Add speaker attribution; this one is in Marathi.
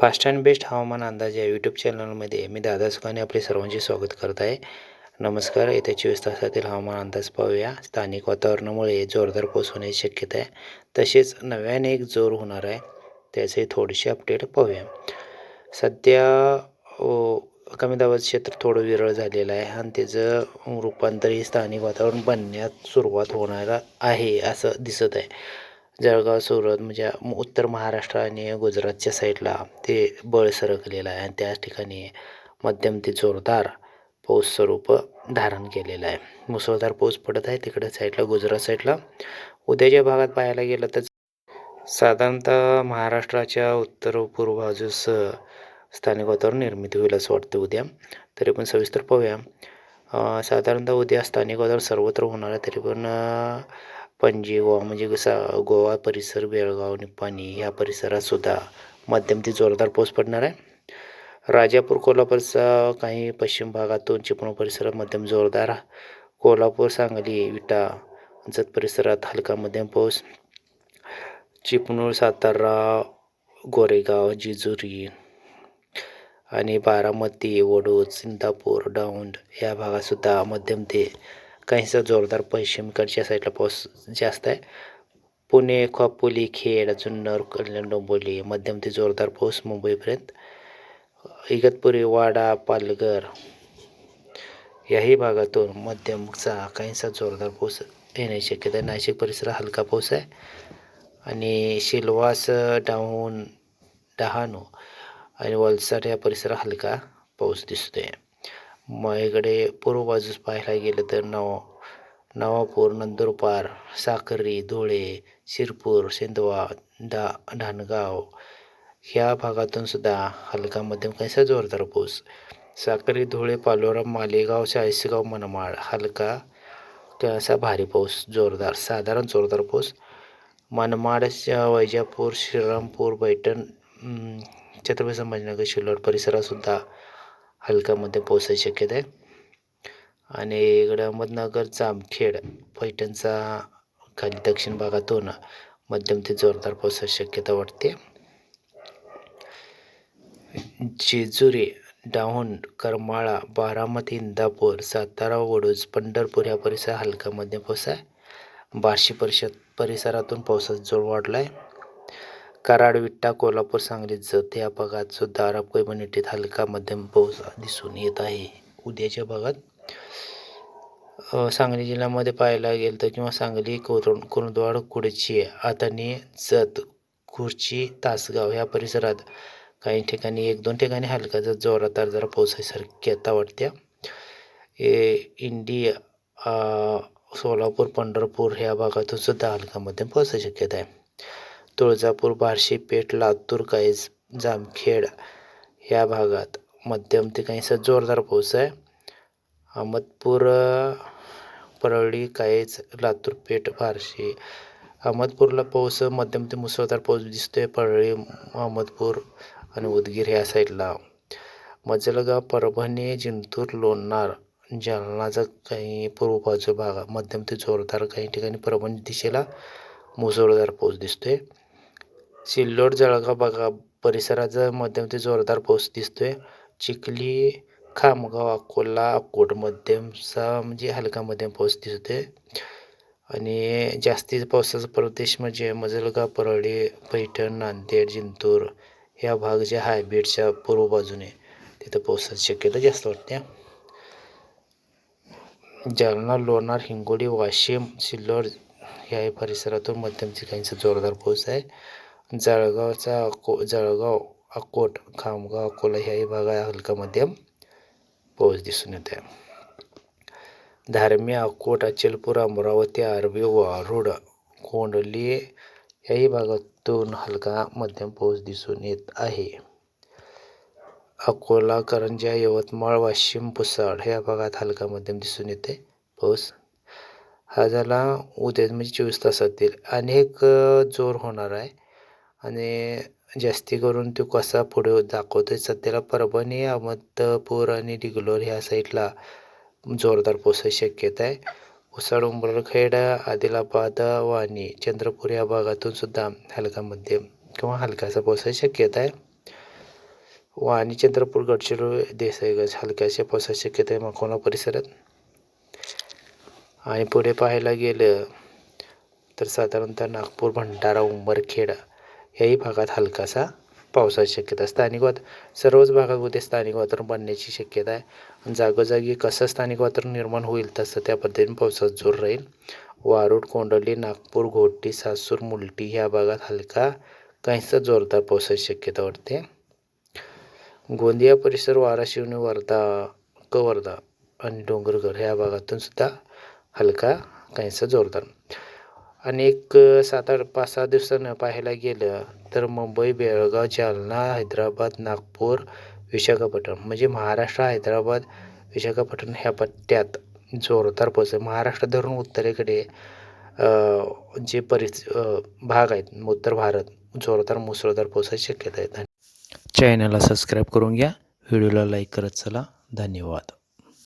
Speaker 1: फास्ट अँड बेस्ट हवामान अंदाज या यूट्यूब चॅनलमध्ये मी दादा सुखाने आपले सर्वांचे स्वागत करत आहे. नमस्कार येत्या चोवीस तासातील हवामान अंदाज पाहूया. स्थानिक वातावरणामुळे जोरदार पाऊस होण्याची शक्यता आहे. तसेच नव्याने एक जोर होणार आहे. त्याचे थोडेसे अपडेट पाहूया. सध्या कमी दाबाचं क्षेत्र थोडं विरळ झालेलं आहे आणि त्याचं रूपांतर हे स्थानिक वातावरण बनण्यात सुरुवात होणार आहे असं दिसत आहे. जळगाव सुरत म्हणजे उत्तर महाराष्ट्र आणि गुजरातच्या साईडला ते बळ सरकलेलं आहे आणि त्याच ठिकाणी मध्यम ते जोरदार पाऊस स्वरूप धारण केलेलं आहे. मुसळधार पाऊस पडत आहे. तिकडे साईडला गुजरात साईडला. उद्याच्या भागात पाहायला गेलं तर साधारणतः महाराष्ट्राच्या उत्तर पूर्व बाजूस स्थानिक वातावरण निर्मिती होईल असं वाटतं उद्या. तरी पण सविस्तर पाहूया. साधारणतः उद्या स्थानिक वातावरण सर्वत्र होणार आहे. तरी पण पणजी गोवा म्हणजे कसा गोवा परिसर बेळगाव निपाणी या परिसरात सुद्धा मध्यम ते जोरदार पाऊस पडणार आहे. राजापूर कोल्हापूरचा काही पश्चिम भागातून चिपळूण परिसरात मध्यम जोरदार कोल्हापूर सांगली विटा जत परिसरात हलका मध्यम पाऊस. चिपळूण सातारा गोरेगाव जिजुरी आणि बारामती वडोद सिंदापूर दौंड या भागातसुद्धा मध्यम ते काहीसा जोरदार पश्चिमकडच्या साईडला पाऊस जास्त आहे. पुणे खोपोली खेड जुन्नर कल्याण डोंबोली मध्यम ते जोरदार पाऊस मुंबईपर्यंत. इगतपुरी वाडा पालघर याही भागातून मध्यमचा काहीसा जोरदार पाऊस येण्याची शक्यता आहे. नाशिक परिसरात हलका पाऊस आहे. आणि शिलवास डाऊन डहाणू आणि वलसाड या परिसरात हलका पाऊस दिसतो आहे मग इकडे पूर्व बाजूस पाहायला गेलं तर नव नवापूर नंदुरबार साक्री धुळे शिरपूर सिंदवा दा ढाणगाव ह्या भागातून सुद्धा हलका मध्यम काहीसा जोरदार पाऊस. साक्री धुळे पालोरा मालेगाव चाळीसगाव मनमाड हलका असा भारी पाऊस जोरदार साधारण जोरदार पाऊस. मनमाड वैजापूर श्रीरामपूर पैठण छत्रपती संभाजीनगर शिल्लोड परिसरातसुद्धा हलकामध्ये पोहोचायची शक्यता आहे. आणि इकडं अहमदनगर जामखेड पैठणचा खाली दक्षिण भागातून मध्यम ते जोरदार पावसाची शक्यता वाटते. जेजुरी डाहुंड करमाळा बारामती इंदापूर सातारा वडूज पंढरपूर या परिसर हलका मध्यम पाऊस आहे बार्शी परिषद परिसरातून पावसाचा जोर वाढला आहे कराड विट्टा कोल्हापूर सांगली जत या भागात सुद्धा अरब कम्युनिटीत हलका मध्यम पाऊस दिसून येत आहे. उद्याच्या भागात सांगली जिल्ह्यामध्ये पाहायला गेलं तर किंवा सांगली कोर कुरुंदवाड कुडची आतानी जत खुर्ची तासगाव या परिसरात काही ठिकाणी एक दोन ठिकाणी हलका जर जोरादार जरा पावसाची शक्यता वाटत्या ए इंडिया सोलापूर पंढरपूर ह्या भागातून सुद्धा हलका मध्यम पावसाची शक्यता आहे. तुळजापूर बार्शी पेठ लातूर काहीच जामखेड ह्या भागात मध्यम ते काहीसा जोरदार पाऊस आहे. अहमदपूर परळी काहीच लातूर पेठ बार्शी. अहमदपूरला पाऊस मध्यम ते मुसळधार पाऊस दिसतोय. परळी अहमदपूर आणि उदगीर ह्या साईडला. मजलगाव परभणी जिंतूर लोणार जालनाचा काही पूर्व बाजू भाग मध्यम ते जोरदार काही ठिकाणी परभणी दिशेला मुसळधार पाऊस दिसतोय. सिल्लोड जळगाव बघा परिसराचा मध्यम ते जोरदार पाऊस दिसतोय. चिखली खामगाव अकोला अकोट मध्यमचा म्हणजे हलका मध्यम पाऊस दिसतोय. आणि जास्तीत पावसाचा प्रदेश म्हणजे मजलगाव परळी पैठण नांदेड जिंतूर ह्या भाग जे हायब्रिडच्या पूर्व बाजूने तिथं पावसाची शक्यता जास्त वाटते. जालना लोणार हिंगोली वाशिम सिल्लोड ह्या परिसरातून मध्यम ठिकाणीचा जोरदार पाऊस आहे. जळगावचा अको जळगाव अकोट खामगाव अकोला ह्याही भागात हलका मध्यम पाऊस दिसून येत आहे धारमी अकोट अचलपूर अमरावती आरबी वारुड कोंडली याही भागातून हलका मध्यम पाऊस दिसून येत आहे. अकोला करंजा यवतमाळ वाशिम पुसाड ह्या भागात हलका मध्यम दिसून येते पाऊस. हा झाला उद्या म्हणजे चोवीस तासातील. अनेक जोर होणार आहे. आणि जास्ती करून तो कसा पुढे दाखवतो सध्याला परभणी अहमदपूर आणि डिगलोर ह्या साईडला जोरदार पावसाची शक्यता आहे. उसाड उंबरखेड आदिलाबाद वाणी चंद्रपूर या भागातून सुद्धा हलका मध्यम किंवा हलकासा पावसाची शक्यता आहे. वाणी चंद्रपूर गडचिरोली देसाईगंज हलक्याशा पावसाची शक्यता आहे मकोना परिसरात. आणि पुढे पाहायला गेलं तर साधारणतः नागपूर भंडारा उंबरखेड याही भागात हलकासा पावसाची शक्यता स्थानिक वात सर्वच भागात उद्या स्थानिक वातावरण बनण्याची शक्यता आहे. आणि जागोजागी कसं स्थानिक वातावरण निर्माण होईल तसं त्या पद्धतीने पावसाचा जोर राहील. वारूड कोंडली नागपूर घोटी सासूर मुलटी ह्या भागात हलका काहीसा जोरदार पावसाची शक्यता वाटते. गोंदिया परिसर वारा शिवणी वर्धा क वर्धा आणि डोंगरघर ह्या भागातून सुद्धा हलका काहीसा जोरदार. आणि एक सात आठ पाच सहा दिवसानं पाहायला गेलं तर मुंबई बेळगाव जालना हैदराबाद नागपूर विशाखापट्टणम म्हणजे महाराष्ट्र हैदराबाद विशाखापट्टणम ह्या पट्ट्यात जोरदार पाऊस आहे महाराष्ट्र धरून उत्तरेकडे जे परिस भाग आहेत उत्तर भारत जोरदार मुसळधार पावसाची शक्यता आहे. चॅनलला सबस्क्राईब करून घ्या. व्हिडिओला लाईक करत चला. धन्यवाद.